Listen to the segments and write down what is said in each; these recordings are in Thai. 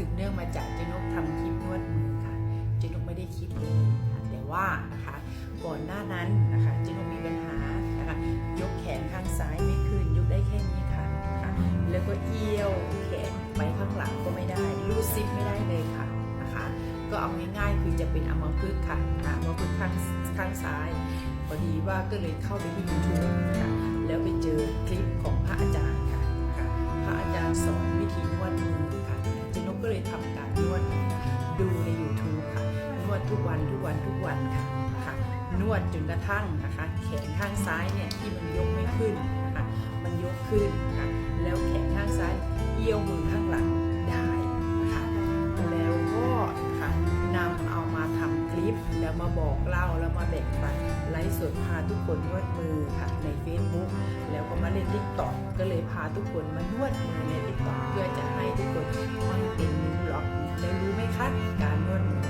สืบเนื่องมาจากเจนกทำคลิปนวดมือค่ะ เจนกไม่ได้คิดเลยค่ะแต่ว่านะคะก่อนหน้านั้นนะคะเจนกมีปัญหานะคะยกแขนข้างซ้ายไม่ขึ้นยกได้แค่นี้ค่ะนะคะแล้วก็เอี้ยวแขนไปข้างหลังก็ไม่ได้รูดซิปไม่ได้เลยค่ะนะคะก็เอาง่ายๆคือจะเป็นอัมพฤกษ์ค่ะอัมพฤกษ์ข้างข้างซ้ายพอดีว่าก็เลยเข้าไปที่ YouTube ค่ะแล้วไปเจอคลิป จนกระทั่งนะคะ แขนข้างซ้ายเนี่ยที่มันยกไม่ขึ้นนะคะมันยกขึ้นนะคะแล้วแขนข้างซ้ายเอี้ยวมือข้างหลังได้นะคะแล้วก็นะคะนำเอามาทำคลิปแล้วมาบอกเล่าแล้วมาแบ่งปันไลฟ์สดพาทุกคนนวดมือค่ะใน Facebook แล้วก็มาเล่นทิกตอกก็เลยพาทุกคนมานวดมือในทิกตอกเพื่อจะให้ทุกคนไม่เป็นนิ้วล็อกแล้วรู้ไหมคะการนวดมือ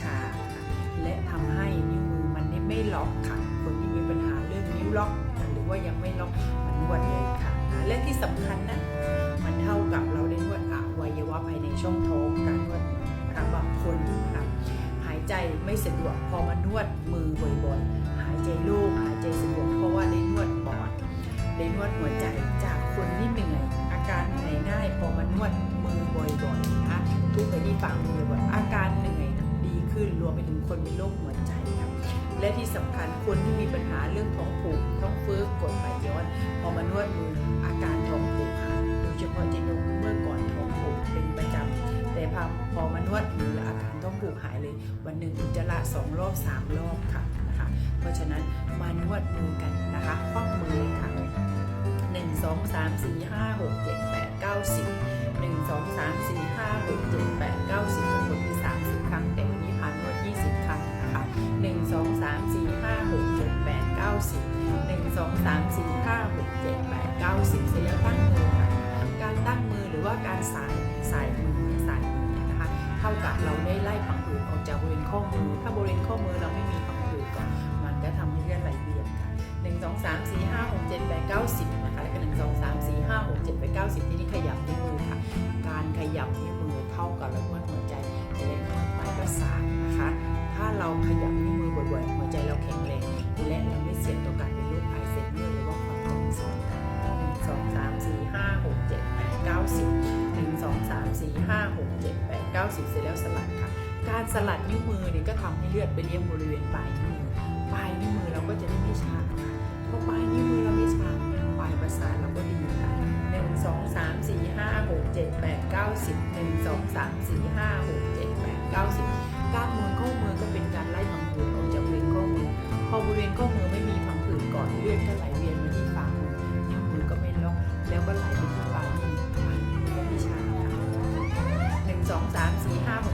ชาค่ะและทำให้นิ้วมือมันไม่ล็อกค่ะ คนที่มีปัญหาเรื่องนิ้วล็อกหรือว่ายังไม่ล็อกมันนวดเลยค่ะ และที่สำคัญนะมันเท่ากับเราได้นวดอวัยวะภายในช่องท้องการนวดนะคะบางคนนะคะหายใจไม่สะดวกพอมานวดมือบ่อยๆหายใจโล่งหายใจสะดวกเพราะว่าได้นวดปอดได้นวดหัวใจจากคนที่เหนื่อยอาการเหนื่อยง่ายพอมานวดมือบ่อยๆนะทุกไปที่ฝ่ามือบ่อยอ ขึ้น รวมไปถึงคนมีโรคหัวใจครับและที่สำคัญคนที่มีปัญหาเรื่องท้องผูกท้องเฟ้อกดไหลย้อนพอมานวดมืออาการท้องผูกหายโดยเฉพาะเจนงเมื่อก่อนท้องผูกเป็นประจำแต่พอพอมานวดมืออาการท้องผูกหายเลย วันหนึ่งอุจจาระสองรอบสามรอบค่ะนะคะ เพราะฉะนั้นมานวดมือกันนะคะคว่ำมือเลยค่ะหนึ่งสองสามสี่ห้าหกเจ็ดแปดเก้าสิบหนึ่งสองสามสี่ ว่าการสายสายมือสายมือนะคะเท่ากับเราได้ไล่ผังผืดออกจากบริเวณข้อมือ ถ้าบริเวณข้อมือเราไม่มีผังผืดก่อนมันก็ทำให้เลือดไหลเวียนค่ะหนึ่งสองสามสี่ห้าหกเจ็ดแปดเก้าสิบนะคะแล้วก็หนึ่งสองสามสี่ห้าหกเจ็ดแปดเก้าสิบที่นี่ขยับนิ้วมือค่ะ การขยับนิ้วมือเท่ากับเรานวดหัวใจและนวดปลายประสาทนะคะ ถ้าเราขยับ 5 6 7 8 9 10 เสร็จแล้วสลัดค่ะ การสลัดนิ้วมือเนี่ยก็ทำให้เลือดไปเลี้ยงบริเวณปลายนิ้วมือปลายนิ้วมือเราก็จะได้ไม่ชาค่ะพอปลายนิ้วมือเราไม่ชาปลายประสาทเราก็ดีค่ะหนึ่งสองสามสี่ห้าหกเจ็ดแปดเก้าสิบหนึ่งสองสามสี่ห้าหกเจ็ดแปดเก้าสิบ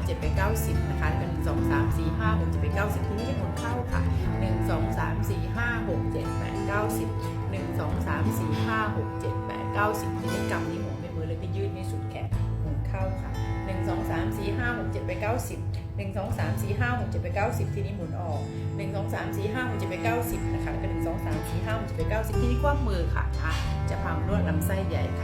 7 ไป 90 นะคะเป็น 1 2 3 4 5 6 7 ไป 90 ที่ไม่ใช่หมดเข้าค่ะ 1 2 3 4 5 6 7 8 90 1 2 3 4 5 6 7 8 90 ที่ไม่กำนี้หัวไม่มือเลยก็ยืดนี่สุดแขนหมุนเข้าค่ะ 1 2 3 4 5 6 7 ไป 90 1 2 3 4 5 6 7 ไป 90 ที่นี้หมุนออก 1 2 3 4 5 6 7 ไป 90 นะคะแล้วก็1 2 3 4 5 6 7 ไป 90 ที่นี้คว้ามือค่ะ จะพามลวดลำไส้ใหญ่ค่ะ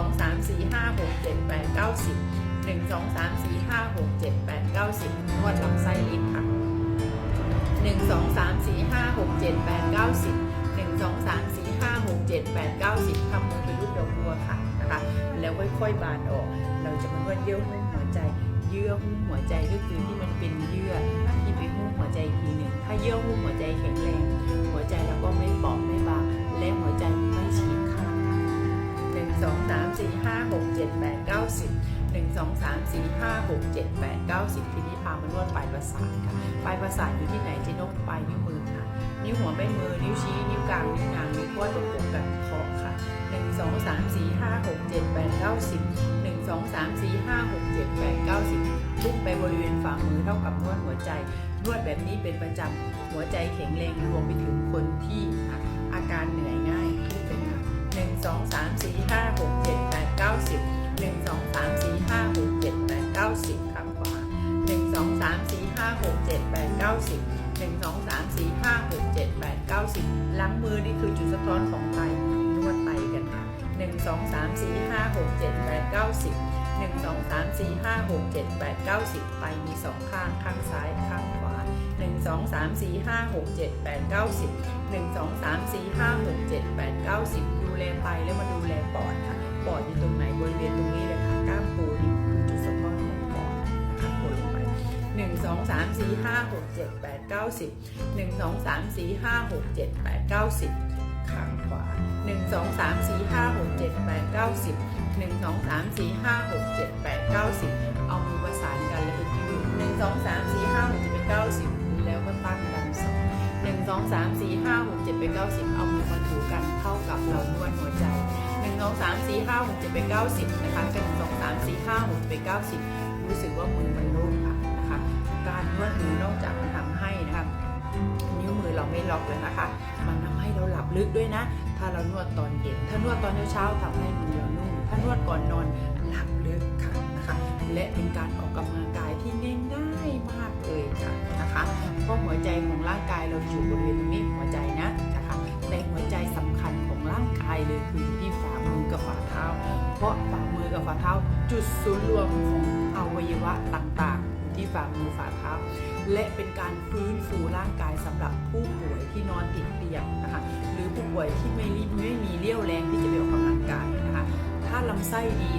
องสามสี่ห้าหกเจ็ดแปดเก้าสิบหนึ่งสองสามสี่ห้าหกเจ็ดแปดเก้าสิบนวดลำไส้ลิ้นค่ะหนึ่งสองสามสี่ห้าหกเจ็ดแปดเก้าสิบหนึ่งสองสามสี่ห้าหกเจ็ดแปดเก้าสิบทำมือเป็นรูปดอกบัวค่ะนะคะ แล้วค่อยๆบานออก เราจะมานวดเยื่อหุ้มหัวใจ เยื่อหุ้มหัวใจก็คือที่มันเป็นเยื่อที่ไปหุ้มหัวใจอีกทีหนึ่งถ้าเยื่อหุ้มหัวใจแข็งแรง หัวใจเราก็ไม่เปราะไม่ สองสามสี่ห้าหกเจ็ดแปดเก้าสิบหนึ่งสองสามสี่ห้าหกเจ็ดแปดเก้าสิบทีนี้พามานวดปลายประสาทค่ะปลายประสาทอยู่ที่ไหนเจนกปลายนิ้วมือค่ะ นิ้วหัวแม่มือนิ้วชี้นิ้วกลางนิ้วนางนิ้วก้อยประกบกันคอค่ะหนึ่งสองสามสี่ห้าหกเจ็ดแปดเก้าสิบหนึ่งสองสามสี่ห้าหกเจ็ดแปดเก้าสิบลุกไปบริเวณฝ่ามือเท่ากับนวดหัวใจนวดแบบนี้เป็นประจำหัวใจแข็งแรงรวมไปถึงคนที่อาการเหนื่อยง่ายทุกเป็นค่ะหนึ่งสองสาม สิบหนึ่งสองสามสี่ห้าหกเจ็ดแปดเก้าสิบหลังมือนี่คือจุดสะท้อนของไตนวดไตกันค่ะหนึ่งสองสามสี่ห้าหกเจ็ดแปดเก้าสิบหนึ่งสองสามสี่ห้าหกเจ็ดแปดเก้าสิบไตมีสองข้างข้างซ้ายข้างขวาหนึ่งสองสามสี่ห้าหกเจ็ดแปดเก้าสิบหนึ่งสองสามสี่ห้าหกเจ็ดแปดเก้าสิบดูแลไตแล้วมาดูแลปอดค่ะปอดอยู่ตรงไหนบริเวณตรงนี้เลยค่ะกล้ามปูนี 1 2 3 4 5 6 7 8 9 10 1 2 3 4 5 6 7 8 9 10 ข้างขวา 1 2 3 4 5 6 7 8 9 10 1 2 3 4 5 6 7 8 9 10 เอามือประสานกันเล้วก็ยืด1 2 3 4 5 6 7 8 9 10 แล้วก็ตั้งดันสองหนึ่งสองสามสี่ห้าหกเจ็ดแปดเก้าสิบเอามือมาถูกันเท่ากับเรานวดหัวใจหนึ่งสองสามสี่ห้าหกเจ็ดแปดเก้าสิบนะคะหนึ่งสองสามสี่ห้าหกเจ็ดเก้าสิบรู้สึกว่ามือมันนุ่มค่ะ การนวดมือนอกจากมันทำให้นะคะนิ้วมือเราไม่ล็อกแล้วนะคะ มันทำให้เราหลับลึกด้วยนะ ถ้าเรานวดตอนเย็น ถ้านวดตอนเช้าๆทำให้มือเรานุ่ม ถ้านวดก่อนนอนหลับลึกค่ะนะคะ และเป็นการออกกำลังกายที่ง่ายๆมากเลยค่ะนะคะเพราะหัวใจของร่างกายเราอยู่บริเวณตรงนี้หัวใจนะนะคะแต่หัวใจสำคัญของร่างกายเลยคืออยู่ที่ฝ่ามือกับฝ่าเท้า เพราะฝ่ามือกับฝ่าเท้า จุดศูนย์รวมของอวัยวะต่างๆ ที่ฝ่ามือฝ่าเท้า และเป็นการฟื้นฟูร่างกายสำหรับผู้ป่วยที่นอนติดเตียงนะคะหรือผู้ป่วยที่ไม่รีไม่มีเรี่ยวแรงที่จะไปออกกำลังกายนะคะถ้าลำไส้ดี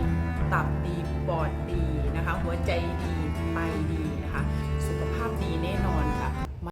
ตับดีปอดดีนะคะหัวใจดีไตดีนะคะสุขภาพดีแน่นอนค่ะ